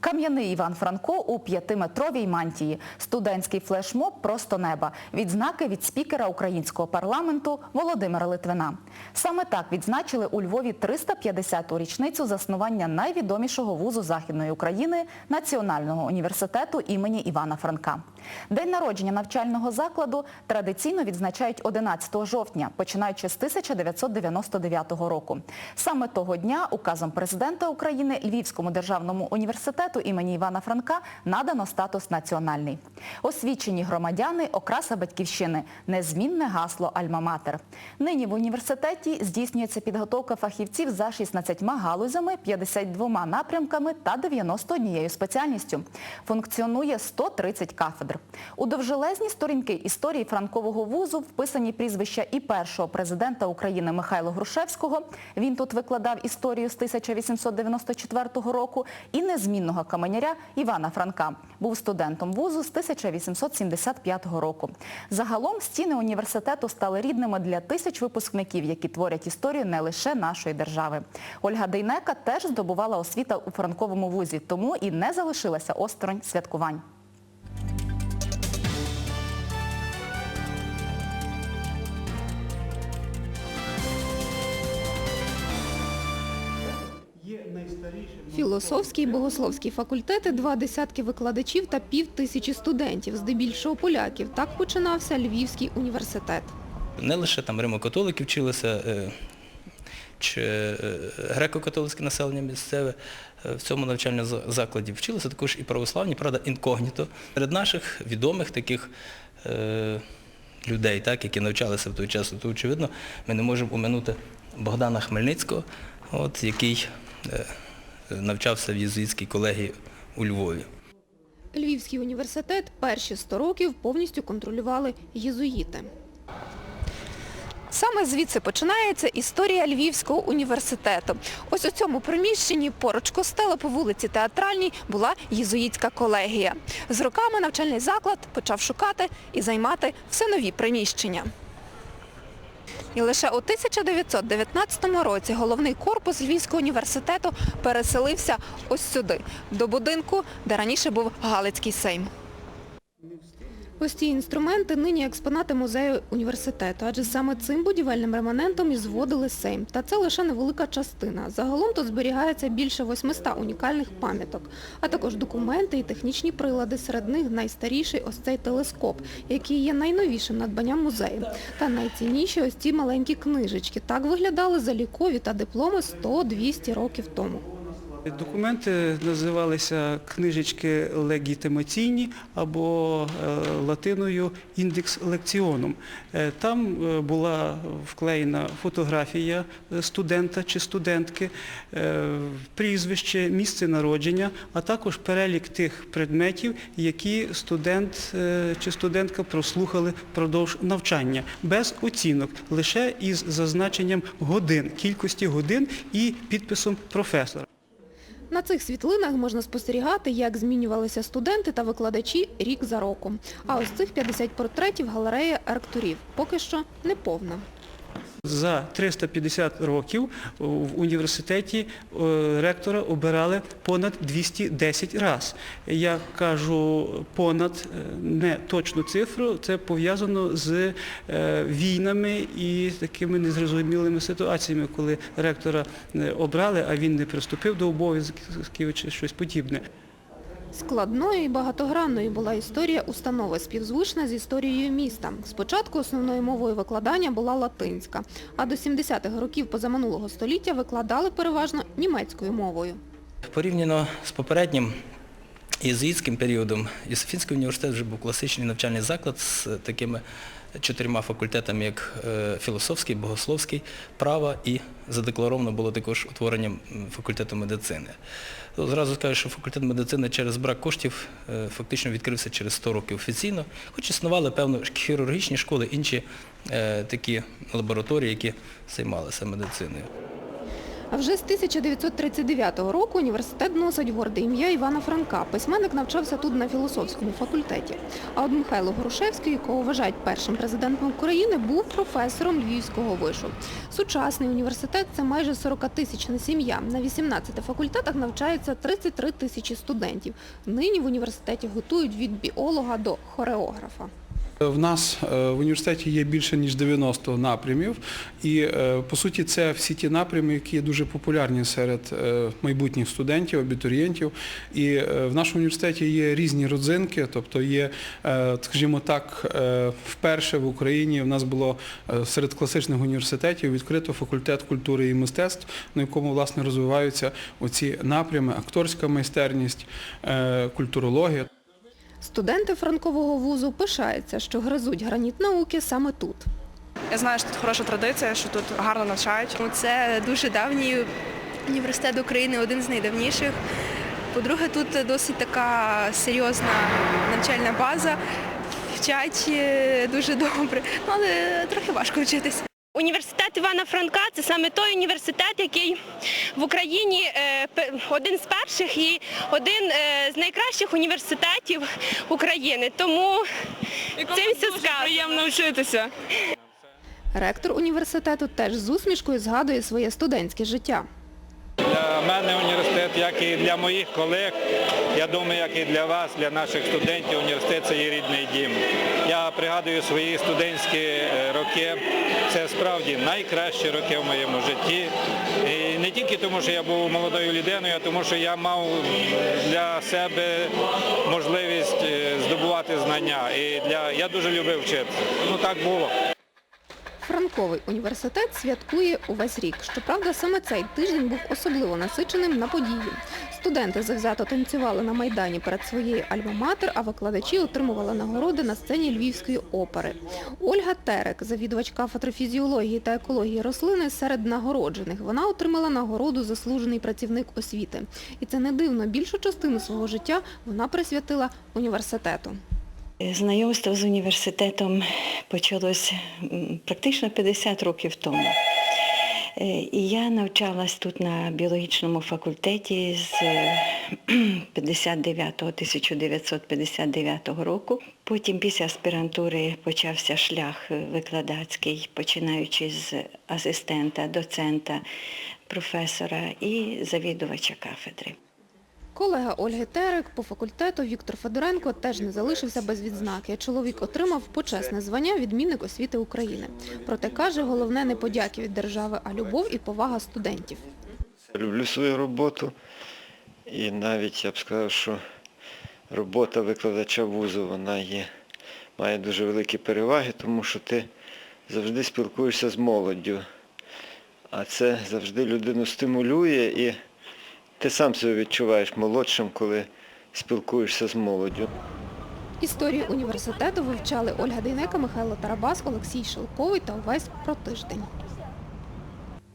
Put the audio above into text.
Кам'яний Іван Франко у п'ятиметровій мантії. Студентський флешмоб просто неба. Відзнаки від спікера українського парламенту Володимира Литвина. Саме так відзначили у Львові 350-ту річницю заснування найвідомішого вузу Західної України Національного університету імені Івана Франка. День народження навчального закладу традиційно відзначають 11 жовтня, починаючи з 1999 року. Саме того дня указом президента України Львівському державному університету імені Івана Франка надано статус національний. Освічені громадяни – окраса батьківщини, незмінне гасло «Альма-Матер». Нині в університеті здійснюється підготовка фахівців за 16 галузями, 52 напрямками та 91 спеціальністю. Функціонує 130 кафедр. У довжелезні сторінки історії Франкового вузу вписані прізвища і першого президента України Михайла Грушевського. Він тут викладав історію з 1894 року і незмінного каменяря Івана Франка. Був студентом вузу з 1875 року. Загалом стіни університету стали рідними для тисяч випускників, які творять історію не лише нашої держави. Ольга Дейнека теж здобувала освіта у Франковому вузі, тому і не залишилася осторонь святкувань. Філософський і богословський факультети, два десятки викладачів та пів тисячі студентів, здебільшого поляків. Так починався Львівський університет. Не лише там римо-католики вчилися, е, чи е, греко-католицьке населення місцеве е, в цьому навчальному закладі. Вчилися також і православні, правда, інкогніто. Серед наших відомих таких людей, так, які навчалися в той час, то очевидно, ми не можемо оминути Богдана Хмельницького, от, який навчався в єзуїтській колегії у Львові. Львівський університет перші 100 років повністю контролювали єзуїти. Саме звідси починається історія Львівського університету. Ось у цьому приміщенні поруч костела по вулиці Театральній була єзуїтська колегія. З роками навчальний заклад почав шукати і займати все нові приміщення. І лише у 1919 році головний корпус Львівського університету переселився ось сюди, до будинку, де раніше був Галицький сейм. Ось ці інструменти нині експонати музею університету, адже саме цим будівельним реманентом і зводили сейм. Та це лише невелика частина. Загалом тут зберігається більше 800 унікальних пам'яток, а також документи і технічні прилади. Серед них найстаріший ось цей телескоп, який є найновішим надбанням музею. Та найцінніші ось ці маленькі книжечки. Так виглядали залікові та дипломи 100-200 років тому. Документи називалися книжечки легітимаційні або е, латиною індекс лекціоном. Е, Там е, була вклеєна фотографія студента чи студентки, прізвище, місце народження, а також перелік тих предметів, які студент чи студентка прослухали впродовж навчання, без оцінок, лише із зазначенням годин, кількості годин і підписом професора. На цих світлинах можна спостерігати, як змінювалися студенти та викладачі рік за роком. А ось цих 50 портретів галерея ректорів. Поки що не повна. За 350 років в університеті е, ректора обирали понад 210 раз. Я кажу понад е, не точну цифру, це пов'язано з е, війнами і такими незрозумілими ситуаціями, коли ректора обрали, а він не приступив до обов'язків чи щось подібне. Складною і багатогранною була історія установи, співзвучна з історією міста. Спочатку основною мовою викладання була латинська, а до 70-х років позаминулого століття викладали переважно німецькою мовою. Порівняно з попереднім єзуїтським періодом, Єсофінський університет вже був класичний навчальний заклад з такими чотирма факультетами, як е, філософський, богословський, право і задекларовано було також утворенням факультету медицини. Зразу скажу, що факультет медицини через брак коштів е, фактично відкрився через 100 років офіційно, хоч існували, певно, хірургічні школи, інші е, такі лабораторії, які займалися медициною. А вже з 1939 року університет носить горде ім'я Івана Франка. Письменник навчався тут на філософському факультеті. А от Михайло Грушевський, якого вважають першим президентом України, був професором Львівського вишу. Сучасний університет – це майже 40-тисячна сім'я. На 18 факультетах навчається 33 тисячі студентів. Нині в університеті готують від біолога до хореографа. В нас е, в університеті є більше ніж 90 напрямів, і е, по суті це всі ті напрями, які є дуже популярні серед е, майбутніх студентів, абітурієнтів. І в нашому університеті є різні родзинки, тобто є, скажімо так, вперше в Україні в нас було серед класичних університетів відкрито факультет культури і мистецтв, на якому власне розвиваються оці напрями, акторська майстерність, культурологія. Студенти Франкового вузу пишаються, що гризуть граніт науки саме тут. Я знаю, що тут хороша традиція, що тут гарно навчають. Це дуже давній університет України, один з найдавніших. По-друге, тут досить така серйозна навчальна база. Вчать е, дуже добре, ну, але трохи важко вчитися. Університет Івана Франка це саме той університет, який в Україні е, один з перших і один е, з найкращих університетів України. Тому цим все сказано. Приємно вчитися. Ректор університету теж з усмішкою згадує своє студентське життя. Для мене університет, як і для моїх колег, я думаю, як і для вас, для наших студентів, університет це є рідний дім. Я пригадую свої студентські е, роки. Це справді найкращі роки в моєму житті. І не тільки тому, що я був молодою людиною, а тому, що я мав для себе можливість е, здобувати знання. І для... я дуже любив вчитися. Ну так було. Франковий університет святкує увесь рік. Щоправда, саме цей тиждень був особливо насиченим на події. Студенти завзято танцювали на Майдані перед своєю альма-матер, а викладачі отримували нагороди на сцені Львівської опери. Ольга Терек, завідувач кафедри фізіології та екології рослини, серед нагороджених. Вона отримала нагороду «Заслужений працівник освіти». І це не дивно, більшу частину свого життя вона присвятила університету. Знайомство з університетом почалось практично 50 років тому. Е, І я навчалась тут на біологічному факультеті з е, 59 1959 року. Потім після аспірантури почався шлях е, викладацький, починаючи з асистента, доцента, професора і завідувача кафедри. Колега Ольги Терек по факультету Віктор Федоренко теж не залишився без відзнаки. Чоловік отримав почесне звання відмінник освіти України. Проте каже, головне не подяки від держави, а любов і повага студентів. Люблю свою роботу і навіть я б сказав, що робота викладача вузу вона є, має дуже великі переваги, тому що ти завжди спілкуєшся з молоддю. А це завжди людину стимулює і ти сам себе відчуваєш молодшим, коли спілкуєшся з молоддю. Історію університету вивчали Ольга Дейнека, Михайло Тарабас, Олексій Шелковий та увесь про тиждень.